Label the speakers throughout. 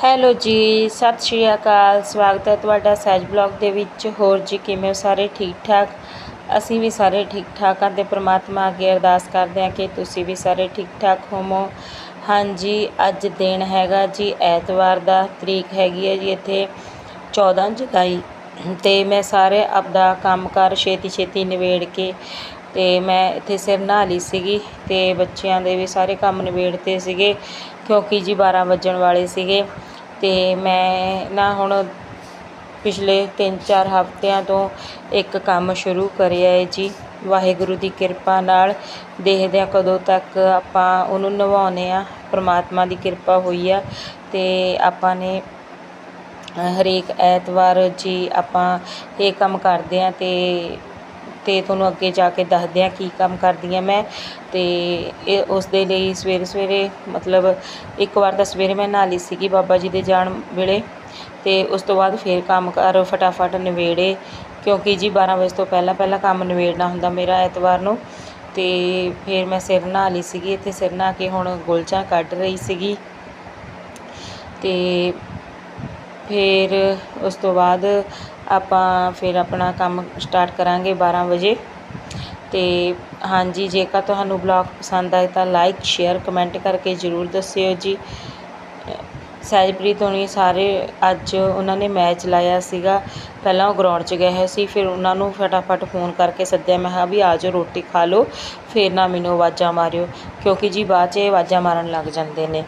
Speaker 1: Hello ਜੀ, ਸਤਿ ਸ਼੍ਰੀ ਅਕਾਲ। ਸਵਾਗਤ ਹੈ ਤੁਹਾਡਾ ਸਹਿਜ ਬਲੌਗ ਦੇ ਵਿੱਚ। ਹੋਰ ਜੀ, ਕਿਵੇਂ ਹੋ ਸਾਰੇ ਠੀਕ ਠਾਕ ਅਸੀਂ ਵੀ ਸਾਰੇ ਠੀਕ ਠਾਕ ਹਾਂ ਤੇ ਪ੍ਰਮਾਤਮਾ ਅੱਗੇ ਅਰਦਾਸ ਕਰਦੇ ਹਾਂ ਕਿ ਤੁਸੀਂ ਵੀ ਸਾਰੇ ਠੀਕ ਠਾਕ ਹੋਵੋ। ਹਾਂਜੀ, ਅੱਜ ਦਿਨ ਹੈਗਾ ਜੀ, ਐਤਵਾਰ ਦਾ ਤਰੀਕ ਹੈਗੀ ਹੈ ਜੀ, ਇੱਥੇ 14 ਜੁਲਾਈ। ਤੇ ਮੈਂ ਸਾਰੇ ਆਪਦਾ ਕੰਮਕਾਰ ਛੇਤੀ ਛੇਤੀ ਨਿਬੇੜ ਕੇ ਤੇ ਮੈਂ ਇੱਥੇ ਸਿਰ ਨਹਾ ਲਈ ਸੀਗੀ ਤੇ ਬੱਚਿਆਂ ਦੇ ਵੀ ਸਾਰੇ ਕੰਮ ਨਿਬੇੜਤੇ ਸੀਗੇ, ਕਿਉਂਕਿ ਜੀ 12 ਵੱਜਣ ਵਾਲੇ ਸੀਗੇ। ਅਤੇ ਮੈਂ ਨਾ ਹੁਣ ਪਿਛਲੇ 3-4 ਹਫ਼ਤਿਆਂ ਤੋਂ ਇੱਕ ਕੰਮ ਸ਼ੁਰੂ ਕਰਿਆ ਹੈ ਜੀ। ਵਾਹਿਗੁਰੂ ਦੀ ਕਿਰਪਾ ਨਾਲ ਦੇਖਦੇ ਹਾਂ ਕਦੋਂ ਤੱਕ ਆਪਾਂ ਉਹਨੂੰ ਨਿਭਾਉਂਦੇ ਹਾਂ, ਪਰਮਾਤਮਾ ਦੀ ਕਿਰਪਾ ਹੋਈ ਆ ਅਤੇ ਆਪਾਂ ਨੇ ਹਰੇਕ ਐਤਵਾਰ ਜੀ ਆਪਾਂ ਇਹ ਕੰਮ ਕਰਦੇ ਹਾਂ ਅਤੇ ਅਤੇ ਤੁਹਾਨੂੰ ਅੱਗੇ ਜਾ ਕੇ ਦੱਸਦੇ ਆ ਕੀ ਕੰਮ ਕਰਦੀ ਹਾਂ ਮੈਂ। ਅਤੇ ਇਹ ਉਸ ਦੇ ਲਈ ਸਵੇਰੇ ਸਵੇਰੇ ਮਤਲਬ ਇੱਕ ਵਾਰ ਤਾਂ ਸਵੇਰੇ ਮੈਂ ਨਹਾ ਲਈ ਸੀਗੀ ਬਾਬਾ ਜੀ ਦੇ ਜਾਣ ਵੇਲੇ। ਅਤੇ ਉਸ ਤੋਂ ਬਾਅਦ ਫਿਰ ਕੰਮ ਕਰ ਫਟਾਫਟ ਨਿਬੇੜੇ ਕਿਉਂਕਿ ਜੀ 12 ਵਜੇ ਤੋਂ ਪਹਿਲਾਂ ਪਹਿਲਾਂ ਕੰਮ ਨਿਬੇੜਨਾ ਹੁੰਦਾ ਮੇਰਾ ਐਤਵਾਰ ਨੂੰ। ਅਤੇ ਫਿਰ ਮੈਂ ਸਿਰ ਨਹਾ ਲਈ ਸੀਗੀ, ਇੱਥੇ ਸਿਰ ਨਹਾ ਕੇ ਹੁਣ ਗੁਲਚਾ ਕੱਢ ਰਹੀ ਸੀਗੀ। ਅਤੇ ਫਿਰ ਉਸ ਤੋਂ ਬਾਅਦ ਆਪਾਂ ਫਿਰ ਆਪਣਾ ਕੰਮ ਸਟਾਰਟ ਕਰਾਂਗੇ 12 ਵਜੇ। ਅਤੇ ਹਾਂਜੀ, ਜੇਕਰ ਤੁਹਾਨੂੰ ਬਲੌਗ ਪਸੰਦ ਆਏ ਤਾਂ ਲਾਈਕ ਸ਼ੇਅਰ ਕਮੈਂਟ ਕਰਕੇ ਜ਼ਰੂਰ ਦੱਸਿਓ ਜੀ। ਸਹਿਜਪ੍ਰੀਤ ਹੋਣੀ ਸਾਰੇ ਅੱਜ ਉਹਨਾਂ ਨੇ ਮੈਚ ਲਾਇਆ ਸੀਗਾ। ਪਹਿਲਾਂ ਉਹ ਗਰਾਊਂਡ 'ਚ ਗਏ ਹੋਏ ਸੀ, ਫਿਰ ਉਹਨਾਂ ਨੂੰ ਫਟਾਫਟ ਫੋਨ ਕਰਕੇ ਸੱਦਿਆ, ਮੈਂ ਕਿਹਾ ਵੀ ਆ ਜਾਓ, ਰੋਟੀ ਖਾ ਲਓ, ਫਿਰ ਨਾ ਮੈਨੂੰ ਆਵਾਜ਼ਾਂ ਮਾਰਿਓ, ਕਿਉਂਕਿ ਜੀ ਬਾਅਦ 'ਚ ਇਹ ਆਵਾਜ਼ਾਂ ਮਾਰਨ ਲੱਗ ਜਾਂਦੇ ਨੇ।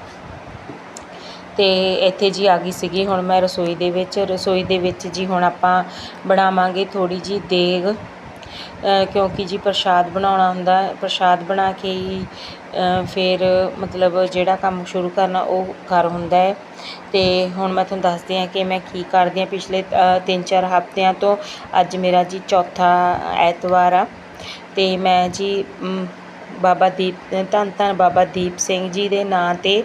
Speaker 1: ਅਤੇ ਇੱਥੇ ਜੀ ਆ ਗਈ ਸੀਗੀ। ਹੁਣ ਮੈਂ ਰਸੋਈ ਦੇ ਵਿੱਚ, ਰਸੋਈ ਦੇ ਵਿੱਚ ਜੀ ਹੁਣ ਆਪਾਂ ਬਣਾਵਾਂਗੇ ਥੋੜ੍ਹੀ ਜੀ ਦੇਗ। ਕਿਉਂਕਿ ਜੀ ਪ੍ਰਸ਼ਾਦ ਬਣਾਉਣਾ ਹੁੰਦਾ, ਪ੍ਰਸ਼ਾਦ ਬਣਾ ਕੇ ਹੀ ਫਿਰ ਮਤਲਬ ਜਿਹੜਾ ਕੰਮ ਸ਼ੁਰੂ ਕਰਨਾ ਉਹ ਕਰ ਹੁੰਦਾ ਹੈ। ਤੇ ਹੁਣ ਮੈਂ ਤੁਹਾਨੂੰ ਦੱਸਦੀ ਹਾਂ ਕਿ ਮੈਂ ਕੀ ਕਰਦੀ ਹਾਂ ਪਿਛਲੇ 3-4 ਹਫ਼ਤਿਆਂ ਤੋਂ ਅੱਜ ਮੇਰਾ ਜੀ ਚੌਥਾ ਐਤਵਾਰ ਆ। ਤੇ ਮੈਂ ਜੀ ਬਾਬਾ ਦੀਪ, ਧੰਨ ਧੰਨ ਬਾਬਾ ਦੀਪ ਸਿੰਘ ਜੀ ਦੇ ਨਾਂ 'ਤੇ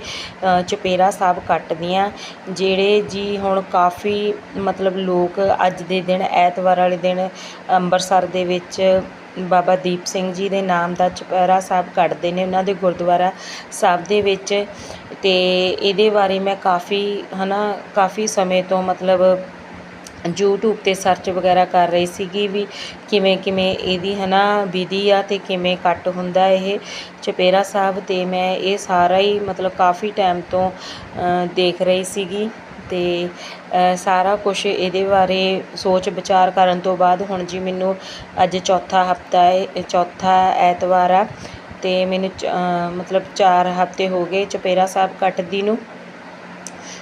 Speaker 1: ਚੁਪੇਰਾ ਸਾਹਿਬ ਕੱਟਦੀ ਹਾਂ, ਜਿਹੜੇ ਜੀ ਹੁਣ ਕਾਫੀ ਮਤਲਬ ਲੋਕ ਅੱਜ ਦੇ ਦਿਨ, ਐਤਵਾਰ ਵਾਲੇ ਦਿਨ ਅੰਮ੍ਰਿਤਸਰ ਦੇ ਵਿੱਚ ਬਾਬਾ ਦੀਪ ਸਿੰਘ ਜੀ ਦੇ ਨਾਮ ਦਾ ਚੁਪਹਿਰਾ ਸਾਹਿਬ ਕੱਟਦੇ ਨੇ, ਉਹਨਾਂ ਦੇ ਗੁਰਦੁਆਰਾ ਸਾਹਿਬ ਦੇ ਵਿੱਚ। ਤੇ ਇਹਦੇ ਬਾਰੇ ਮੈਂ ਕਾਫੀ, ਹਨਾ, ਕਾਫੀ ਸਮੇਂ ਤੋਂ ਮਤਲਬ ਯੂਟਿਊਬ 'ਤੇ ਸਰਚ ਵਗੈਰਾ ਕਰ ਰਹੀ ਸੀਗੀ ਵੀ ਕਿਵੇਂ ਕਿਵੇਂ ਇਹਦੀ ਹੈ ਨਾ ਵਿਧੀ ਆ ਅਤੇ ਕਿਵੇਂ ਕੱਟ ਹੁੰਦਾ ਇਹ। ਚਪੇਰਾ ਸਾਹਿਬ 'ਤੇ ਮੈਂ ਇਹ ਸਾਰਾ ਹੀ ਮਤਲਬ ਕਾਫੀ ਟਾਈਮ ਤੋਂ ਦੇਖ ਰਹੀ ਸੀਗੀ ਅਤੇ ਸਾਰਾ ਕੁਛ ਇਹਦੇ ਬਾਰੇ ਸੋਚ ਵਿਚਾਰ ਕਰਨ ਤੋਂ ਬਾਅਦ ਹੁਣ ਜੀ ਮੈਨੂੰ ਅੱਜ ਚੌਥਾ ਹਫਤਾ ਹੈ, ਚੌਥਾ ਐਤਵਾਰ ਆ ਅਤੇ ਮੈਨੂੰ ਮਤਲਬ ਚਾਰ ਹਫ਼ਤੇ ਹੋ ਗਏ ਚਪੇਰਾ ਸਾਹਿਬ ਕੱਟਦੀ ਨੂੰ।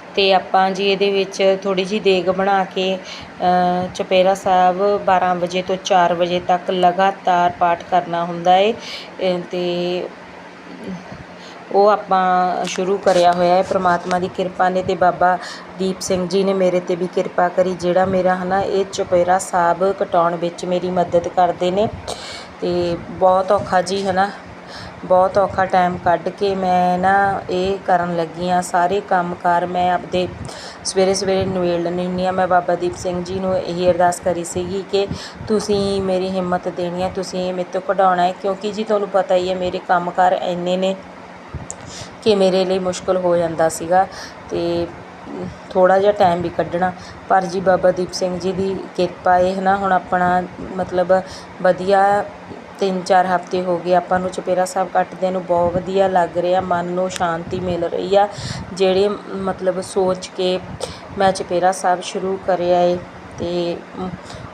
Speaker 1: ਅਤੇ ਆਪਾਂ ਜੀ ਇਹਦੇ ਵਿੱਚ ਥੋੜ੍ਹੀ ਜਿਹੀ ਦੇਗ ਬਣਾ ਕੇ ਚੁਪਹਿਰਾ ਸਾਹਿਬ 12 ਵਜੇ ਤੋਂ 4 ਵਜੇ ਤੱਕ ਲਗਾਤਾਰ ਪਾਠ ਕਰਨਾ ਹੁੰਦਾ ਹੈ ਅਤੇ ਉਹ ਆਪਾਂ ਸ਼ੁਰੂ ਕਰਿਆ ਹੋਇਆ ਹੈ ਪ੍ਰਮਾਤਮਾ ਦੀ ਕਿਰਪਾ ਨੇ ਅਤੇ ਬਾਬਾ ਦੀਪ ਸਿੰਘ ਜੀ ਨੇ ਮੇਰੇ 'ਤੇ ਵੀ ਕਿਰਪਾ ਕਰੀ, ਜਿਹੜਾ ਮੇਰਾ ਹੈ ਨਾ ਇਹ ਚੁਪਹਿਰਾ ਸਾਹਿਬ ਕਟਾਉਣ ਵਿੱਚ ਮੇਰੀ ਮਦਦ ਕਰਦੇ ਨੇ। ਅਤੇ ਬਹੁਤ ਔਖਾ ਜੀ ਹੈ ਨਾ ਬਹੁਤ ਔਖਾ ਟਾਈਮ ਕੱਢ ਕੇ ਮੈਂ ਨਾ ਇਹ ਕਰਨ ਲੱਗੀ ਹਾਂ, ਸਾਰੇ ਕੰਮਕਾਰ ਮੈਂ ਆਪਦੇ ਸਵੇਰੇ ਸਵੇਰੇ ਨਿਬੇੜ ਲੈਂਦੀ ਹੁੰਦੀ ਹਾਂ। ਮੈਂ ਬਾਬਾ ਦੀਪ ਸਿੰਘ ਜੀ ਨੂੰ ਇਹੀ ਅਰਦਾਸ ਕਰੀ ਸੀਗੀ ਕਿ ਤੁਸੀਂ ਮੇਰੀ ਹਿੰਮਤ ਦੇਣੀ ਹੈ, ਤੁਸੀਂ ਮੇਰੇ ਤੋਂ ਕਢਾਉਣਾ ਹੈ, ਕਿਉਂਕਿ ਜੀ ਤੁਹਾਨੂੰ ਪਤਾ ਹੀ ਹੈ ਮੇਰੇ ਕੰਮਕਾਰ ਇੰਨੇ ਨੇ ਕਿ ਮੇਰੇ ਲਈ ਮੁਸ਼ਕਲ ਹੋ ਜਾਂਦਾ ਸੀਗਾ ਅਤੇ ਥੋੜ੍ਹਾ ਜਿਹਾ ਟਾਈਮ ਵੀ ਕੱਢਣਾ। ਪਰ ਜੀ ਬਾਬਾ ਦੀਪ ਸਿੰਘ ਜੀ ਦੀ ਕਿਰਪਾ ਇਹ ਨਾ, ਹੁਣ ਆਪਣਾ ਮਤਲਬ ਵਧੀਆ ਤਿੰਨ ਚਾਰ ਹਫ਼ਤੇ ਹੋ ਗਏ ਆਪਾਂ ਨੂੰ ਚੁਪਹਿਰਾ ਸਾਹਿਬ ਕੱਟਦਿਆਂ ਨੂੰ ਬਹੁਤ ਵਧੀਆ ਲੱਗ ਰਿਹਾ, ਮਨ ਨੂੰ ਸ਼ਾਂਤੀ ਮਿਲ ਰਹੀ ਆ, ਜਿਹੜੇ ਮਤਲਬ ਸੋਚ ਕੇ ਮੈਂ ਚੁਪਹਿਰਾ ਸਾਹਿਬ ਸ਼ੁਰੂ ਕਰਿਆ ਹੈ ਅਤੇ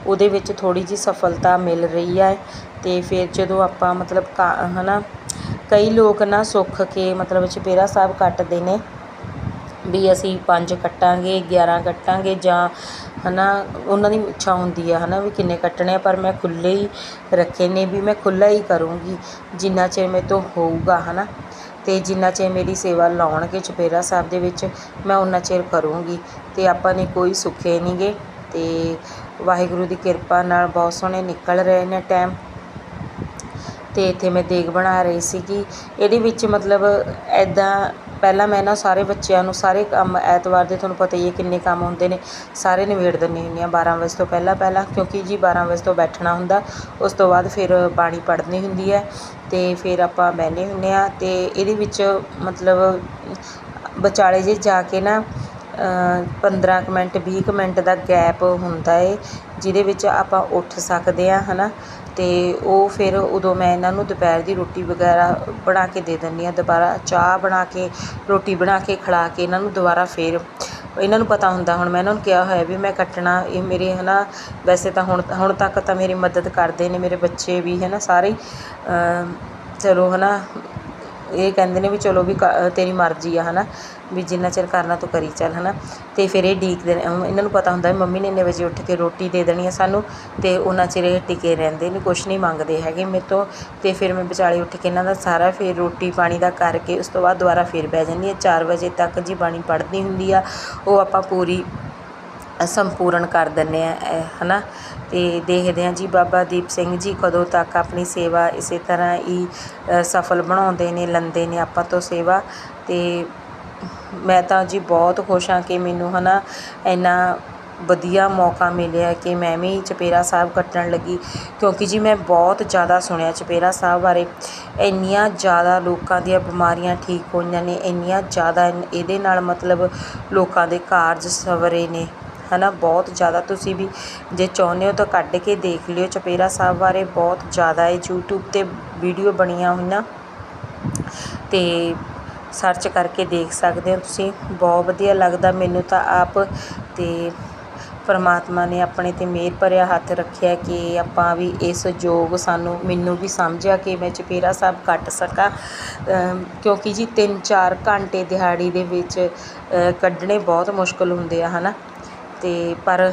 Speaker 1: ਉਹਦੇ ਵਿੱਚ ਥੋੜ੍ਹੀ ਜਿਹੀ ਸਫਲਤਾ ਮਿਲ ਰਹੀ ਹੈ ਅਤੇ ਫਿਰ ਜਦੋਂ ਆਪਾਂ ਮਤਲਬ ਕਾ ਹੈ ਨਾ ਕਈ ਲੋਕ ਨਾ ਸੁੱਖ ਕੇ ਮਤਲਬ ਚੁਪਹਿਰਾ ਸਾਹਿਬ ਕੱਟਦੇ ਨੇ ਵੀ ਅਸੀਂ ਪੰਜ ਕੱਟਾਂਗੇ 11 ਕੱਟਾਂਗੇ ਜਾਂ ਹੈ ਨਾ ਉਹਨਾਂ ਦੀ ਇੱਛਾ ਹੁੰਦੀ ਆ ਹੈ ਨਾ ਵੀ ਕਿੰਨੇ ਕੱਟਣੇ ਆ, ਪਰ ਮੈਂ ਖੁੱਲ੍ਹੇ ਹੀ ਰੱਖੇ ਨੇ ਵੀ ਮੈਂ ਖੁੱਲ੍ਹਾ ਹੀ ਕਰੂੰਗੀ, ਜਿੰਨਾ ਚਿਰ ਮੇਰੇ ਤੋਂ ਹੋਊਗਾ ਹੈ ਨਾ ਅਤੇ ਜਿੰਨਾ ਚਿਰ ਮੇਰੀ ਸੇਵਾ ਲਾਉਣਗੇ ਚੁਪਹਿਰਾ ਸਾਹਿਬ ਦੇ ਵਿੱਚ, ਮੈਂ ਉਨਾ ਚਿਰ ਕਰੂੰਗੀ। ਅਤੇ ਆਪਾਂ ਨੇ ਕੋਈ ਸੁੱਖੇ ਨਹੀਂ ਗੇ ਅਤੇ ਵਾਹਿਗੁਰੂ ਦੀ ਕਿਰਪਾ ਨਾਲ ਬਹੁਤ ਸੋਹਣੇ ਨਿਕਲ ਰਹੇ ਨੇ ਟਾਈਮ। ਅਤੇ ਇੱਥੇ ਮੈਂ ਦੇਗ ਬਣਾ ਰਹੀ ਸੀਗੀ। ਇਹਦੇ ਵਿੱਚ ਮਤਲਬ ਇੱਦਾਂ ਪਹਿਲਾਂ ਮੈਂ ਨਾ ਸਾਰੇ ਬੱਚਿਆਂ ਨੂੰ ਸਾਰੇ ਕੰਮ ਐਤਵਾਰ ਦੇ ਤੁਹਾਨੂੰ ਪਤਾ ਹੀ ਹੈ ਕਿੰਨੇ ਕੰਮ ਹੁੰਦੇ ਨੇ, ਸਾਰੇ ਨਿਬੇੜ ਦਿੰਦੀ ਹੁੰਦੀ ਹਾਂ ਬਾਰਾਂ ਵਜੇ ਤੋਂ ਪਹਿਲਾਂ ਪਹਿਲਾਂ, ਕਿਉਂਕਿ ਜੀ ਬਾਰਾਂ ਵਜੇ ਤੋਂ ਬੈਠਣਾ ਹੁੰਦਾ, ਉਸ ਤੋਂ ਬਾਅਦ ਫਿਰ ਬਾਣੀ ਪੜ੍ਹਨੀ ਹੁੰਦੀ ਹੈ ਅਤੇ ਫਿਰ ਆਪਾਂ ਬਹਿੰਦੇ ਹੁੰਦੇ ਹਾਂ ਅਤੇ ਇਹਦੇ ਵਿੱਚ ਮਤਲਬ ਵਿਚਾਲੇ ਜਿਹੇ ਜਾ ਕੇ ਨਾ 15 ਕੁ ਮਿੰਟ, ਵੀਹ ਕੁ ਮਿੰਟ ਦਾ ਗੈਪ ਹੁੰਦਾ ਏ ਜਿਹਦੇ ਵਿੱਚ ਆਪਾਂ ਉੱਠ ਸਕਦੇ ਹਾਂ ਹੈ ਨਾ ਅਤੇ ਉਹ ਫਿਰ ਉਦੋਂ ਮੈਂ ਇਹਨਾਂ ਨੂੰ ਦੁਪਹਿਰ ਦੀ ਰੋਟੀ ਵਗੈਰਾ ਬਣਾ ਕੇ ਦੇ ਦਿੰਦੀ ਹਾਂ, ਦੁਬਾਰਾ ਚਾਹ ਬਣਾ ਕੇ, ਰੋਟੀ ਬਣਾ ਕੇ, ਖਿਲਾ ਕੇ ਇਹਨਾਂ ਨੂੰ ਦੁਬਾਰਾ ਫਿਰ ਇਹਨਾਂ ਨੂੰ ਪਤਾ ਹੁੰਦਾ। ਹੁਣ ਮੈਂ ਇਹਨਾਂ ਨੂੰ ਕਿਹਾ ਹੋਇਆ ਵੀ ਮੈਂ ਕੱਟਣਾ, ਇਹ ਮੇਰੇ ਹੈ ਨਾ ਵੈਸੇ ਤਾਂ ਹੁਣ ਹੁਣ ਤੱਕ ਤਾਂ ਮੇਰੀ ਮਦਦ ਕਰਦੇ ਨੇ ਮੇਰੇ ਬੱਚੇ ਵੀ ਹੈ ਨਾ ਸਾਰੇ ਚਲੋ ਹੈ ਨਾ ਇਹ ਕਹਿੰਦੇ ਨੇ ਵੀ ਚਲੋ ਵੀ ਕ- ਤੇਰੀ ਮਰਜ਼ੀ ਆ ਹੈ ਨਾ ਵੀ ਜਿੰਨਾ ਚਿਰ ਕਰਨਾ ਤੂੰ ਕਰੀ ਚੱਲ ਹੈ ਨਾ ਅਤੇ ਫਿਰ ਇਹ ਡੀਕਦੇ ਨੇ ਇਹਨਾਂ ਨੂੰ ਪਤਾ ਹੁੰਦਾ ਵੀ ਮੰਮੀ ਨੇ ਇੰਨੇ ਵਜੇ ਉੱਠ ਕੇ ਰੋਟੀ ਦੇ ਦੇਣੀ ਆ ਸਾਨੂੰ ਅਤੇ ਉਹਨਾਂ ਚਿਰ ਇਹ ਟਿਕੇ ਰਹਿੰਦੇ ਨੇ, ਕੁਛ ਨਹੀਂ ਮੰਗਦੇ ਹੈਗੇ ਮੇਰੇ ਤੋਂ। ਅਤੇ ਫਿਰ ਮੈਂ ਵਿਚਾਲੇ ਉੱਠ ਕੇ ਇਹਨਾਂ ਦਾ ਸਾਰਾ ਫਿਰ ਰੋਟੀ ਪਾਣੀ ਦਾ ਕਰਕੇ ਉਸ ਤੋਂ ਬਾਅਦ ਦੁਬਾਰਾ ਫਿਰ ਬਹਿ ਜਾਂਦੀ ਹਾਂ ਚਾਰ ਵਜੇ ਤੱਕ ਜੀ ਬਾਣੀ ਪੜ੍ਹਦੀ ਹੁੰਦੀ ਆ, ਉਹ ਆਪਾਂ ਪੂਰੀ ਸੰਪੂਰਨ ਕਰ ਦਿੰਦੇ ਹਾਂ ਹੈ ਨਾ ਅਤੇ ਦੇਖਦੇ ਹਾਂ ਜੀ ਬਾਬਾ ਦੀਪ ਸਿੰਘ ਜੀ ਕਦੋਂ ਤੱਕ ਆਪਣੀ ਸੇਵਾ ਇਸੇ ਤਰ੍ਹਾਂ ਹੀ ਸਫਲ ਬਣਾਉਂਦੇ ਨੇ, ਲੈਂਦੇ ਨੇ ਆਪਾਂ ਤੋਂ ਸੇਵਾ। ਅਤੇ ਮੈਂ ਤਾਂ ਜੀ ਬਹੁਤ ਖੁਸ਼ ਹਾਂ ਕਿ ਮੈਨੂੰ ਹੈ ਨਾ ਇੰਨਾ ਵਧੀਆ ਮੌਕਾ ਮਿਲਿਆ ਕਿ ਮੈਂ ਵੀ ਚਪੇਰਾ ਸਾਹਿਬ ਕੱਟਣ ਲੱਗੀ। ਕਿਉਂਕਿ ਜੀ ਮੈਂ ਬਹੁਤ ਜ਼ਿਆਦਾ ਸੁਣਿਆ ਚਪੇਰਾ ਸਾਹਿਬ ਬਾਰੇ। ਇੰਨੀਆਂ ਜ਼ਿਆਦਾ ਲੋਕਾਂ ਦੀਆਂ ਬਿਮਾਰੀਆਂ ਠੀਕ ਹੋਈਆਂ ਨੇ, ਇੰਨੀਆਂ ਜ਼ਿਆਦਾ ਇਹਦੇ ਨਾਲ ਮਤਲਬ ਲੋਕਾਂ ਦੇ ਕਾਰਜ ਸਵਰੇ ਨੇ। ਹੈ ਨਾ ਬਹੁਤ ਜ਼ਿਆਦਾ ਤੁਸੀਂ ਵੀ ਜੇ ਚਾਹੁੰਦੇ ਹੋ ਤਾਂ ਕੱਢ ਕੇ ਦੇਖ ਲਿਓ। ਚਪੇਰਾ ਸਾਹਿਬ ਬਾਰੇ ਬਹੁਤ ਜ਼ਿਆਦਾ ਹੈ ਯੂਟਿਊਬ 'ਤੇ ਵੀਡੀਓ ਬਣੀਆਂ ਹੋਈਆਂ। ਅਤੇ ਸਰਚ ਕਰਕੇ ਦੇਖ ਸਕਦੇ ਹੋ ਤੁਸੀਂ। ਬਹੁਤ ਵਧੀਆ ਲੱਗਦਾ ਮੈਨੂੰ ਤਾਂ ਆਪ। ਅਤੇ ਪਰਮਾਤਮਾ ਨੇ ਆਪਣੇ 'ਤੇ ਮਿਹਰ ਭਰਿਆ ਹੱਥ ਰੱਖਿਆ ਕਿ ਆਪਾਂ ਵੀ ਇਸ ਯੋਗ ਸਾਨੂੰ, ਮੈਨੂੰ ਵੀ ਸਮਝਿਆ ਕਿ ਮੈਂ ਚਪੇਰਾ ਸਾਹਿਬ ਕੱਟ ਸਕਾਂ। ਕਿਉਂਕਿ ਜੀ 3-4 ਘੰਟੇ ਦਿਹਾੜੀ ਦੇ ਵਿੱਚ ਕੱਢਣੇ ਬਹੁਤ ਮੁਸ਼ਕਲ ਹੁੰਦੇ ਆ ਹੈ ਨਾ ਅਤੇ ਪਰ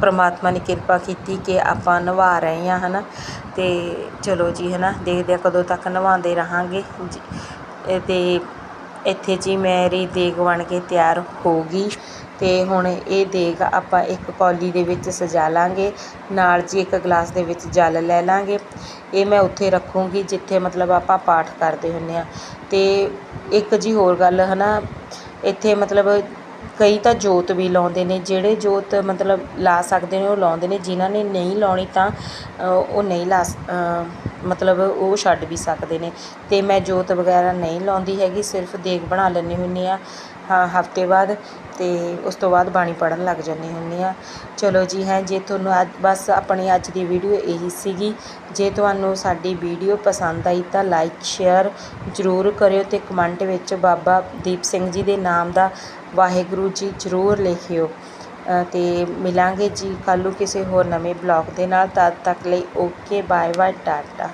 Speaker 1: ਪਰਮਾਤਮਾ ਨੇ ਕਿਰਪਾ ਕੀਤੀ ਕਿ ਆਪਾਂ ਨਿਭਾ ਰਹੇ ਹਾਂ ਹੈ ਨਾ ਅਤੇ ਚਲੋ ਜੀ ਹੈ ਨਾ ਦੇਖਦੇ ਹਾਂ ਕਦੋਂ ਤੱਕ ਨਿਭਾਉਂਦੇ ਰਹਾਂਗੇ। ਜੀ ਅਤੇ ਇੱਥੇ ਜੀ ਮੇਰੀ ਦੇਗ ਬਣ ਕੇ ਤਿਆਰ ਹੋ ਗਈ। ਅਤੇ ਹੁਣ ਇਹ ਦੇਗ ਆਪਾਂ ਇੱਕ ਕੌਲੀ ਦੇ ਵਿੱਚ ਸਜਾ ਲਾਂਗੇ। ਨਾਲ ਜੀ ਇੱਕ ਗਲਾਸ ਦੇ ਵਿੱਚ ਜਲ ਲੈ ਲਵਾਂਗੇ ਇਹ ਮੈਂ ਉੱਥੇ ਰੱਖੂੰਗੀ, ਜਿੱਥੇ ਮਤਲਬ ਆਪਾਂ ਪਾਠ ਕਰਦੇ ਹੁੰਦੇ ਹਾਂ। ਅਤੇ ਇੱਕ ਜੀ ਹੋਰ ਗੱਲ ਹੈ ਨਾ ਇੱਥੇ ਮਤਲਬ ਕਈ ਤਾਂ ਜੋਤ ਵੀ ਲਾਉਂਦੇ ਨੇ, ਜਿਹੜੇ ਜੋਤ ਮਤਲਬ ਲਾ ਸਕਦੇ ਨੇ ਉਹ ਲਾਉਂਦੇ ਨੇ, ਜਿਨ੍ਹਾਂ ਨੇ ਨਹੀਂ ਲਾਉਣੀ ਤਾਂ ਉਹ ਨਹੀਂ ਲਾ ਮਤਲਬ ਉਹ ਛੱਡ ਵੀ ਸਕਦੇ ਨੇ। ਅਤੇ ਮੈਂ ਜੋਤ ਵਗੈਰਾ ਨਹੀਂ ਲਾਉਂਦੀ ਹੈਗੀ, ਸਿਰਫ ਦੇਗ ਬਣਾ ਲੈਂਦੀ ਹੁੰਦੀ ਹਾਂ ਹਾਂ, ਹਫ਼ਤੇ ਬਾਅਦ ਅਤੇ ਉਸ ਤੋਂ ਬਾਅਦ ਬਾਣੀ ਪੜ੍ਹਨ ਲੱਗ ਜਾਂਦੀ ਹੁੰਦੀ ਹਾਂ। ਚਲੋ ਜੀ ਹੈ, ਜੇ ਤੁਹਾਨੂੰ ਅੱਜ, ਬਸ ਆਪਣੀ ਅੱਜ ਦੀ ਵੀਡੀਓ ਇਹੀ ਸੀਗੀ। ਜੇ ਤੁਹਾਨੂੰ ਸਾਡੀ ਵੀਡੀਓ ਪਸੰਦ ਆਈ ਤਾਂ ਲਾਈਕ, ਸ਼ੇਅਰ ਜ਼ਰੂਰ ਕਰਿਓ ਅਤੇ ਕਮੈਂਟ ਵਿੱਚ ਬਾਬਾ ਦੀਪ ਸਿੰਘ ਜੀ ਦੇ ਨਾਮ ਦਾ ਵਾਹਿਗੁਰੂ ਜੀ ਜ਼ਰੂਰ ਲਿਖਿਓ। ਅਤੇ ਮਿਲਾਂਗੇ ਜੀ ਕੱਲ੍ਹ ਨੂੰ ਕਿਸੇ ਹੋਰ ਨਵੇਂ ਬਲੌਗ ਦੇ ਨਾਲ, ਤਦ ਤੱਕ ਲਈ ਓਕੇ ਬਾਏ ਬਾਏ ਟਾਟਾ।